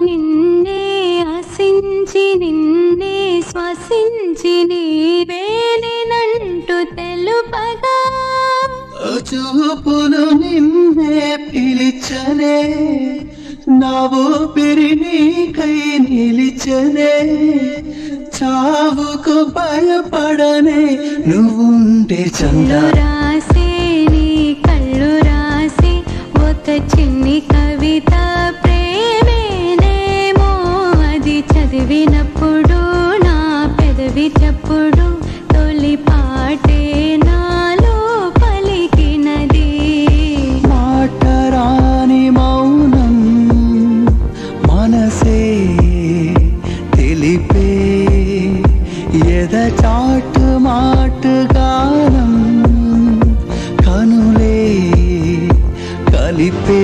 నిన్నే ఆశించి నిన్నే శ్వసించి నీవేనంటూ తెలుపగా. చూపులు నిన్నే పిలిచనే నా ఊపిరి నీకై నిలిచనే చావుకు భయపడనే నువ్వుంటే చందా. కళ్ళు రాసే నీ కళ్ళు రాసే ఒక చిన్ని అప్పుడు తొలి పాటే నాలో పలికినది. మాటరాని మౌనం మనసే తెలిపే ఎద చాటు మాటు కలిపే